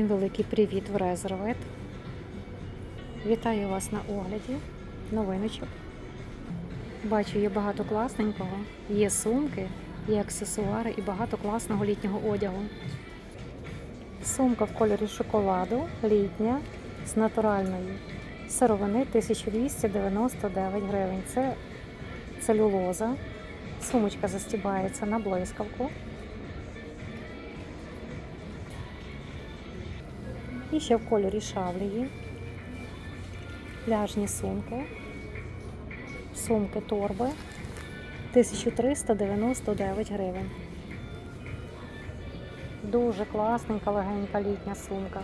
Всім великий привіт в Резервет. Вітаю вас на огляді новиночок. Бачу, є багато класненького, є сумки, є аксесуари і багато класного літнього одягу. Сумка в кольорі шоколаду, літня, з натуральної сировини 1299 гривень. Це целюлоза. Сумочка застібається на блискавку. І ще в кольорі шавлії, пляжні сумки, сумки торби 1399 гривень. Дуже класненька, легенька літня сумка.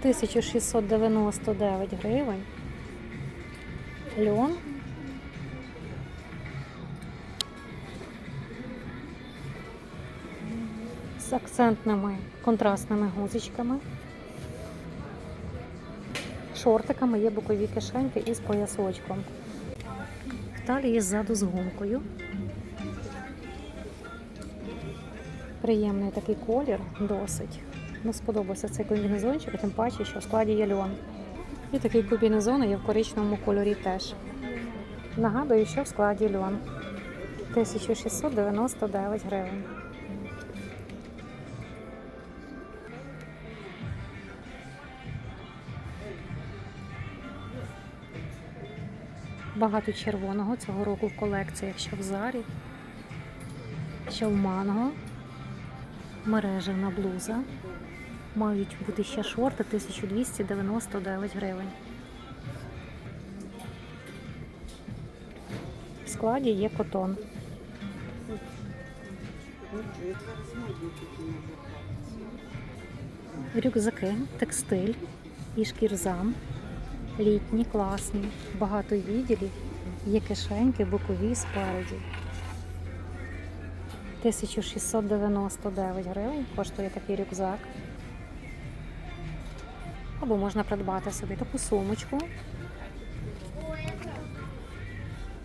Тисячу шістсот дев'яносто дев'ять гривень. Льон акцентними контрастними гузичками. Шортиками є бокові кишеньки із поясочком. В талії ззаду з гумкою. Приємний такий колір, досить. Ну, сподобався цей комбінезончик, тим паче, що в складі є льон. І такий комбінезон є в коричневому кольорі теж. Нагадую, що в складі льон. 1699 гривень. Багато червоного цього року в колекціях, що в Зарі, що в Манго, мережевна блуза. Мають бути ще шорти 1299 гривень. В складі є котон. Рюкзаки, текстиль і шкірзам. Літні, класні, багато відділів, є кишеньки, бокові спереді. 1699 гривень коштує такий рюкзак. Або можна придбати собі таку сумочку.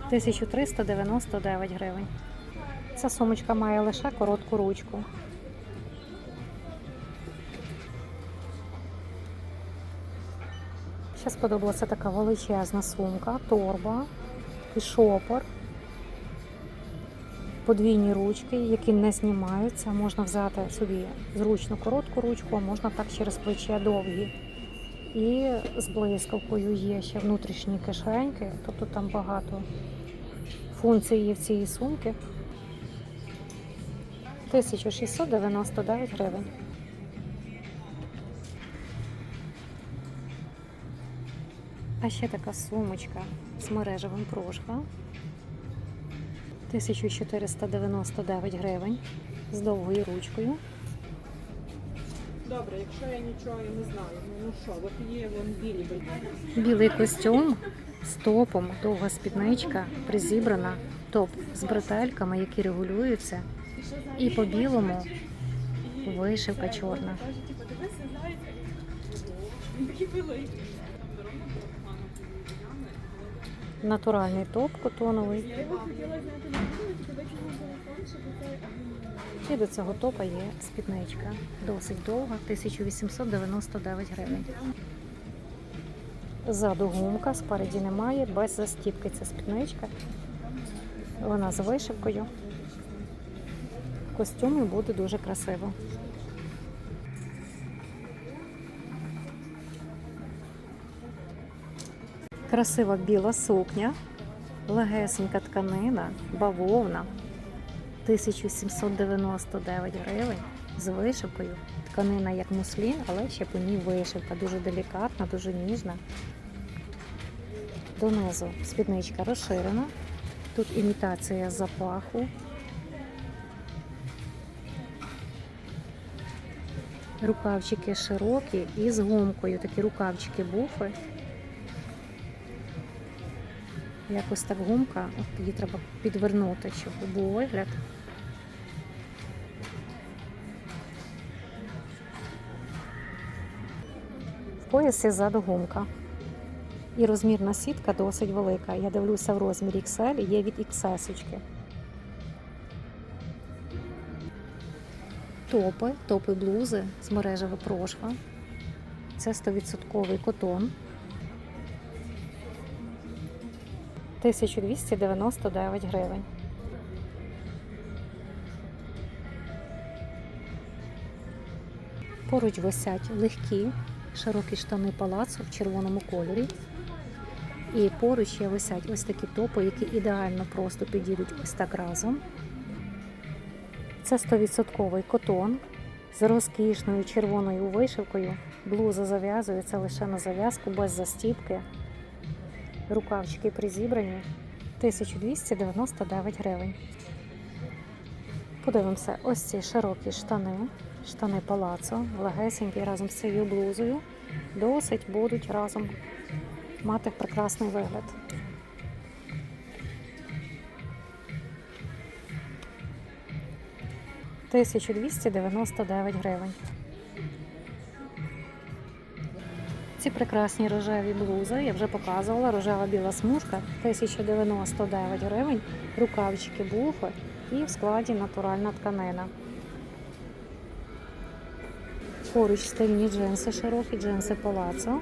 1399 гривень. Ця сумочка має лише коротку ручку. Ще сподобалася така величезна сумка, торба і шопор. Подвійні ручки, які не знімаються. Можна взяти собі зручну коротку ручку, а можна так через плече довгі. І з блискавкою є ще внутрішні кишеньки, тобто там багато функцій є в цій сумки. 1699 гривень. А ще така сумочка з мережевим прошка. 1499 гривень з довгою ручкою. Добре, якщо я нічого не знаю, ну, ну що, от є вон білі. Білий костюм з топом, довга спідничка, призібрана, топ з бретельками, які регулюються. І по білому вишивка чорна. Типу, він такий великий. Натуральний топ котоновий. І до цього топа є спідничка. Досить довга, 1899 гривень. Ззаду гумка, спереді немає, без застіпки ця спідничка. Вона з вишивкою. В костюмі буде дуже красиво. Красива біла сукня, легесенька тканина, бавовна. 1799 гривень з вишивкою. Тканина як муслін, але ще по ній вишивка. Дуже делікатна, дуже ніжна. Донизу спідничка розширена. Тут імітація запаху. Рукавчики широкі і з гумкою. Такі рукавчики буфи. Якось так гумка, от її треба підвернути, щоб був вигляд. В поясі ззаду гумка. І розмірна сітка досить велика. Я дивлюся в розмірі XL, є від XS. Топи, топи блузи з мережева прошва. Це 100% котон. 1299 гривень. Поруч висять легкі, широкі штани палацу в червоному кольорі. І поруч ще висять ось такі топи, які ідеально просто підійдуть ось так разом. Це 100% котон з розкішною червоною вишивкою. Блуза зав'язується лише на зав'язку без застіпки. Рукавчики призібрані 1299 гривень. Подивимося, ось ці широкі штани, штани палацо, легесенькі разом з цією блузою. Досить будуть разом мати прекрасний вигляд. Тисячу двісті дев'яносто дев'ять гривень. Ці прекрасні рожеві блузи я вже показувала. Рожева біла смужка 1099 гривень, рукавчики буфи і в складі натуральна тканина. Поруч стильні джинси широкі, джинси палацо.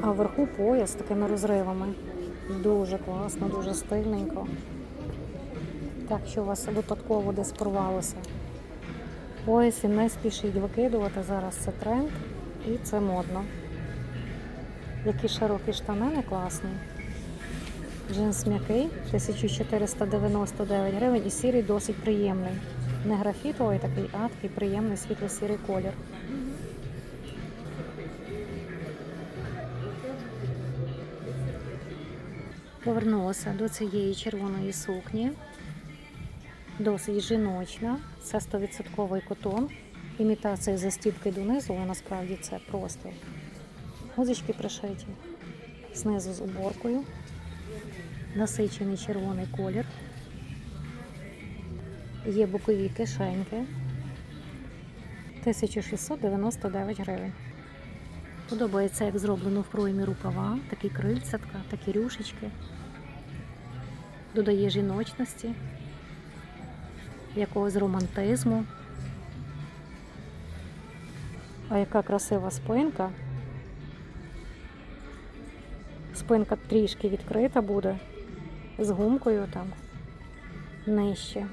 А вверху пояс з такими розривами. Дуже класно, дуже стильненько. Так що у вас випадково десь порвалося. Поясі не спішіть викидувати, зараз це тренд і це модно. Які широкі штани не класні. Джинс м'який 1499 гривень і сірий досить приємний. Не графітовий такий, а такий приємний світло-сірий колір. Повернулася до цієї червоної сукні. Досить жіночна. Це 100% котон. Імітація застібки донизу, але насправді це просто гузочки пришиті. Знизу з уборкою. Насичений червоний колір. Є бокові кишеньки. 1699 гривень. Подобається, як зроблено в проймі рукава, такі крильцятка, такі рюшечки. Додає жіночності, якогось романтизму. А яка красива спинка. Спинка трішки відкрита буде, з гумкою там нижче.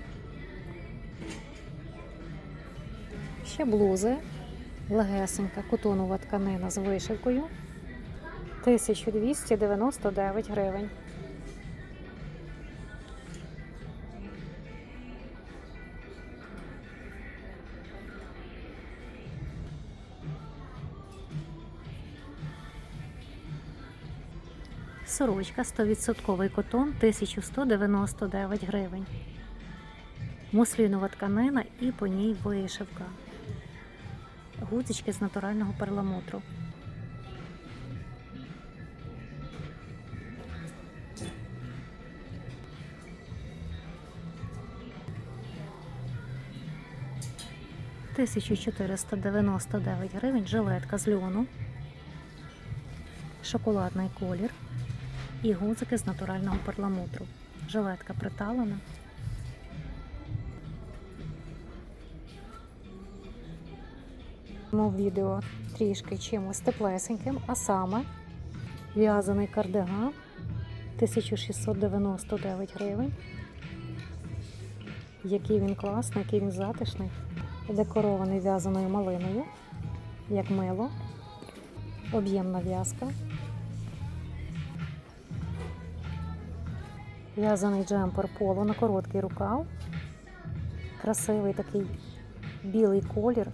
Ще блузи, легесенька котонова тканина з вишивкою. 1299 гривень. Сорочка 100% котон 1199 гривень. Муслінова тканина і по ній вишивка. Гудзички з натурального перламутру. Тисячу 499 гривень жилетка з льону, шоколадний колір і гудзики з натурального перламутру. Жилетка приталена. Відео трішки чимось теплесеньким, а саме в'язаний кардиган 1699 гривень. Який він класний, який він затишний, декорований в'язаною малиною, як мило, об'ємна в'язка. В'язаний джемпер поло на короткий рукав. Красивий такий білий колір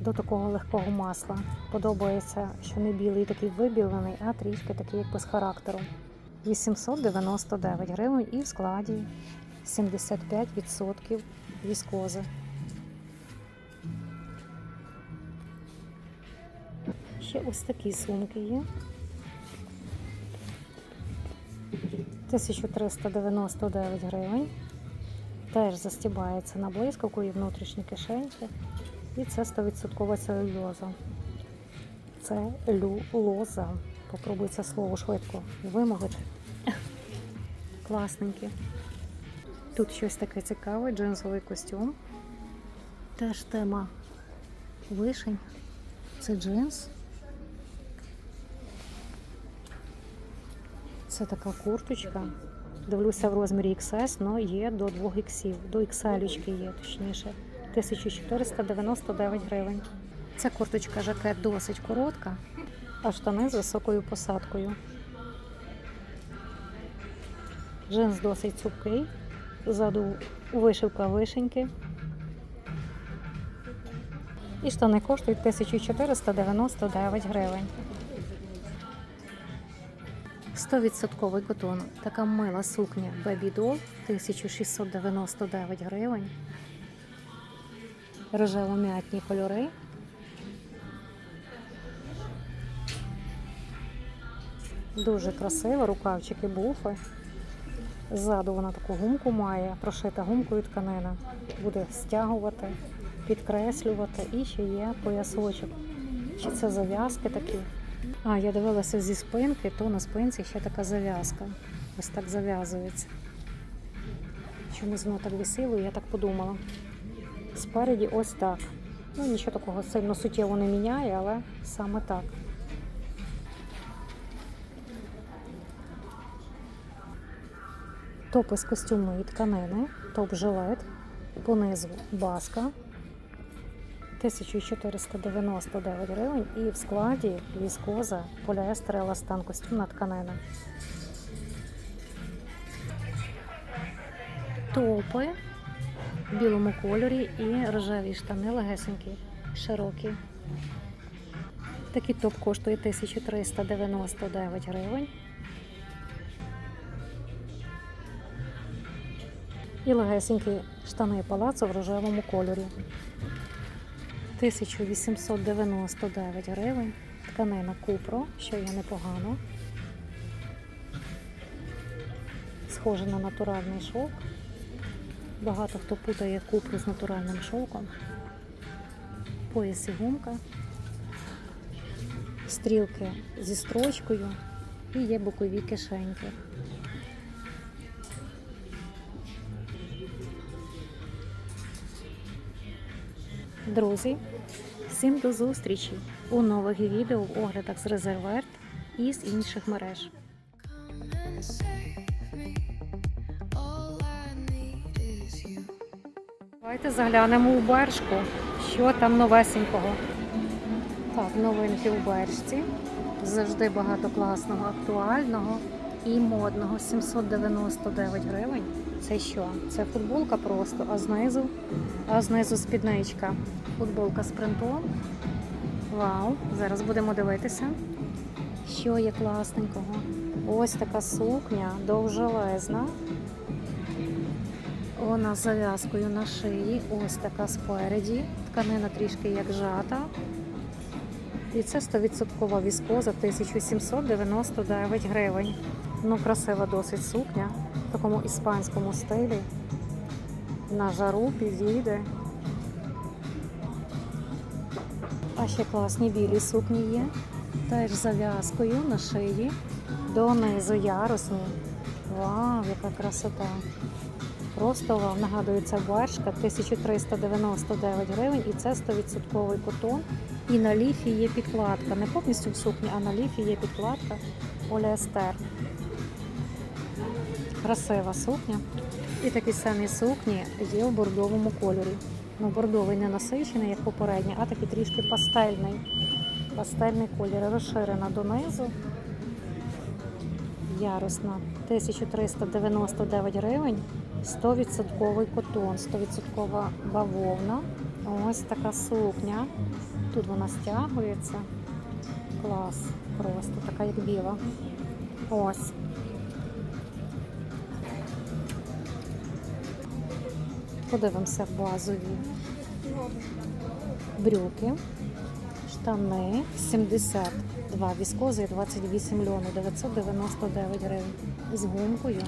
до такого легкого масла. Подобається, що не білий такий вибілений, а трішки такий як без характеру. 899 гривень і в складі 75% віскози. Ще ось такі сумки є. 1399 гривень. Теж застібається на блискавку і внутрішні кишеньки. І це 100% целюлоза. Це люлоза. Попробуй це слово швидко вимовити. Класненькі. Тут щось таке цікаве, джинсовий костюм. Теж тема вишень. Це джинс. Це така курточка. Дивлюся в розмірі XS, але є до 2 іксів. До XL є, точніше. 1499 гривень. Ця курточка жакет досить коротка, а штани з високою посадкою. Джинс досить цупкий. Ззаду вишивка вишеньки. І штани коштують 1499 гривень. 100% котон. Така мила сукня Baby Doll 1699 гривень. Рожево-м'ятні кольори. Дуже красива, рукавчики буфи. Ззаду вона таку гумку має, прошита гумкою тканина. Буде стягувати, підкреслювати і ще є поясочок. Чи це зав'язки такі? А, я дивилася зі спинки, то на спинці ще така зав'язка. Ось так зав'язується. Чомусь воно так висіло, я так подумала. Спереді ось так. Ну, нічого такого сильно суттєво не міняє, але саме так. Топи з костюмної тканини, топ-жилет, понизу баска. 1499 гривень і в складі віскоза, поліестер, еластан, костюмна тканина. Топи в білому кольорі і рожеві штани легесенькі, широкі. Такий топ коштує 1399 гривень. І легесенькі штани палацу в рожевому кольорі. 1899 гривень. Тканина Купро, що є непогано. Схоже на натуральний шовк. Багато хто путає купру з натуральним шовком. Пояс і гумка. Стрілки зі строчкою і є бокові кишеньки. Друзі, всім до зустрічі у нових відео в оглядах з резерверт і з інших мереж. Давайте заглянемо у бершку, що там новесенького. Так, новинки у бершці. Завжди багато класного, актуального і модного. 799 гривень. Це що? Це футболка просто, а знизу, а знизу спідничка. Футболка з принтом. Вау! Зараз будемо дивитися, що є класненького. Ось така сукня, довжелезна. Вона з зав'язкою на шиї, ось така спереді. Тканина трішки як жата. І це 100% віскоза 1799 гривень. Ну, красива досить сукня такому іспанському стилі. На жару підійде. А ще класні білі сукні є. Теж зав'язкою на шиї. Донизу ярусні. Вау, яка красота! Просто вам нагадую, це баршка 1399 гривень і це 100% котон. І на ліфі є підкладка. Не повністю в сукні, а на ліфі є підкладка поліестер. Красива сукня. І такі самі сукні є в бордовому кольорі. Ну, бордовий не насичений, як попередній, а такий трішки пастельний. Пастельний колір розширена донизу. Ярусна 1399 гривень, 100% котон, 100% бавовна. Ось така сукня. Тут вона стягується. Клас. Просто така як біла. Ось. Подивимося базові брюки, штани 72 віскози, 28 льону, 999 гривень з гумкою.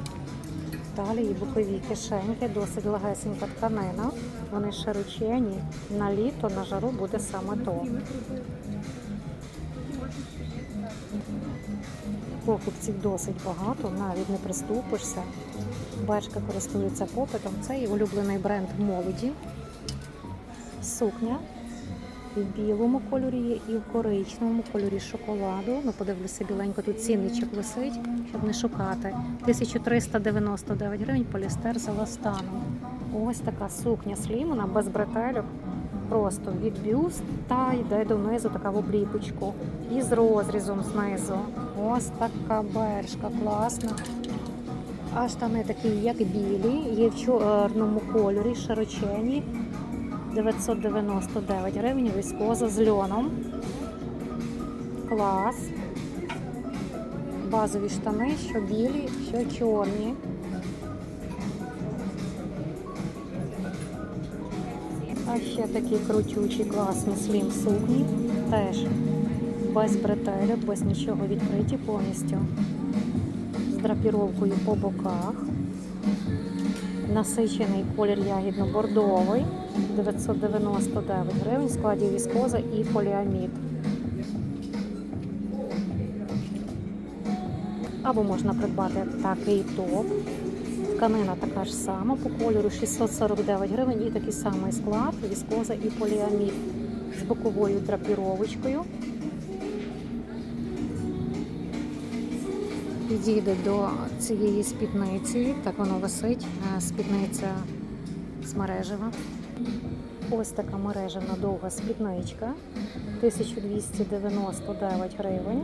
Талії бокові кишеньки, досить легесенька тканина. Вони широчені. На літо, на жару буде саме то. Покупців досить багато, навіть не приступишся. Бачка користується попитом. Це і улюблений бренд молоді. Сукня в білому кольорі і в коричневому кольорі шоколаду. Ну, подивлюся, біленько тут цінничок висить, щоб не шукати. 1399 гривень полістер з еластаном. Ось така сукня слімана без бретелюк. Просто від бюст та йде донизу така в обліпочку. І з розрізом знизу. Ось така бершка класна. А штани такі, як білі, є в чорному кольорі, широчені. 999 гривень, віскоза з льоном. Клас. Базові штани, що білі, що чорні. А ще такі крутючі, класні слім сукні. Теж без бретелек, без нічого відкриті повністю. Драпіровкою по боках. Насичений колір ягідно-бордовий. 999 гривень в складі віскоза і поліамід. Або можна придбати такий топ. Тканина така ж сама по кольору 649 гривень і такий самий склад, віскоза і поліамід з боковою драпіровочкою. Підійде до цієї спідниці, так воно висить, е, спідниця з мережева. Ось така мережевна довга спідничка, 1299 гривень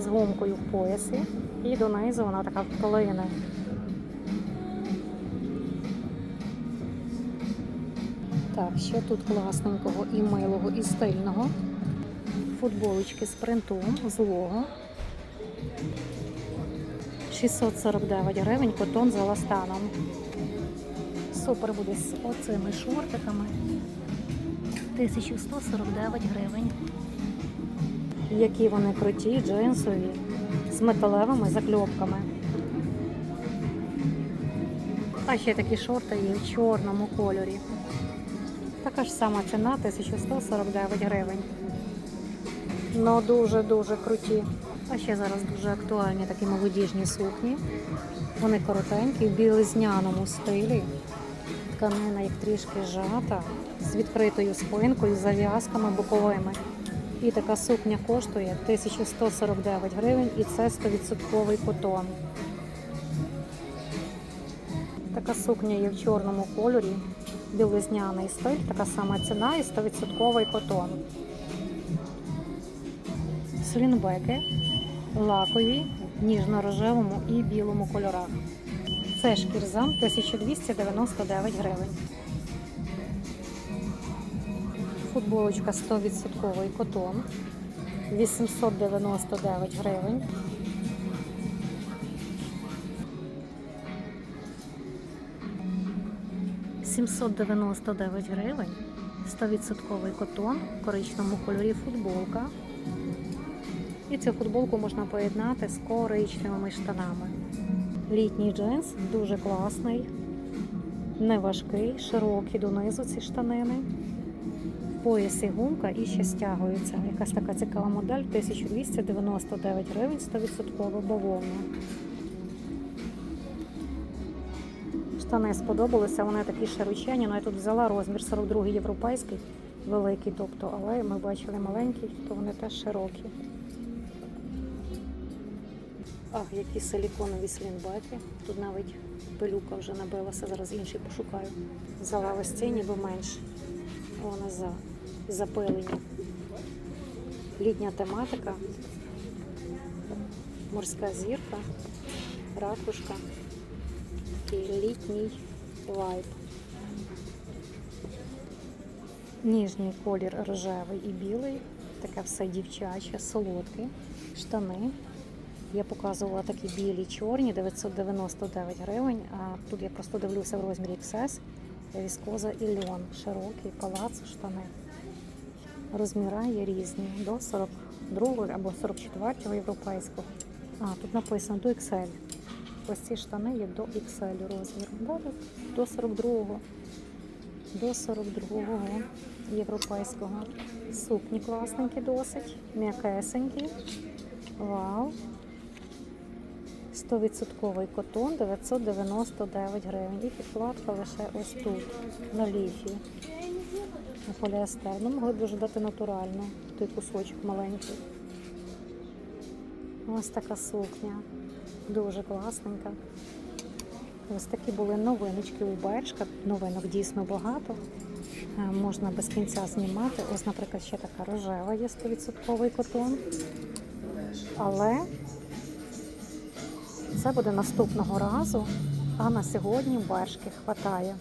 з гумкою в поясі. І донизу вона така вплине. Так, ще тут класненького і милого, і стильного. Футболочки з принтом, злого. 649 гривень, котон з еластаном. Супер буде з оцими шортиками. 1149 гривень. Які вони круті, джинсові, з металевими закльопками. А ще такі шорти є в чорному кольорі. Така ж сама ціна 1149 гривень. Ну дуже-дуже круті. А ще зараз дуже актуальні такі молодіжні сукні. Вони коротенькі, в білизняному стилі. Тканина їх трішки жата, з відкритою спинкою, зав'язками боковими. І така сукня коштує 1149 гривень і це 100% котон. Така сукня є в чорному кольорі, білизняний стиль, така сама ціна і 100% котон. Слінбеки лакові, ніжно-рожевому і білому кольорах. Це шкірзам 1299 гривень. Футболочка 100% котон 899 гривень. «799 гривень, 100% котон, в коричневому кольорі футболка. І цю футболку можна поєднати з коричневими штанами. Літній джинс дуже класний, не важкий, широкий донизу ці штанини. В поясі гумка і ще стягується. Якась така цікава модель 1299 гривень, 100% бавовна. Штани сподобалися, вони такі широчені. Ну, я тут взяла розмір 42 європейський, великий, тобто, але ми бачили маленький, то вони теж широкі. Ах, які силіконові слінбеки. Тут навіть пилюка вже набилася, зараз інший пошукаю. Взяла ось ці ніби менше. Вони за, запилені. Літня тематика, морська зірка, ракушка. Такий літній вайб. Ніжній колір рожевий і білий. Таке все дівчаче, солодке. Штани. Я показувала такі білі чорні, 999 гривень. А тут я просто дивлюся в розмірі XS. Віскоза і льон. Широкий палац, штани. Розміри є різні. До 42 або 44 європейського. А, тут написано до XL. Ось ці штани є до XL розмір. Да, До 42-го. До 42-го європейського. Сукні класненькі досить, м'якесенькі. Вау. 100% котон 999 гривень. І підкладка лише ось тут, на ліфі. На поліестер. Ну, могли б дуже дати натурально, той кусочок маленький. Ось така сукня. Дуже класненька. Ось такі були новиночки у Бершка. Новинок дійсно багато. Е, Можна без кінця знімати. Ось, наприклад, ще така рожева є 100% котон. Але це буде наступного разу. А на сьогодні Бершки хватає.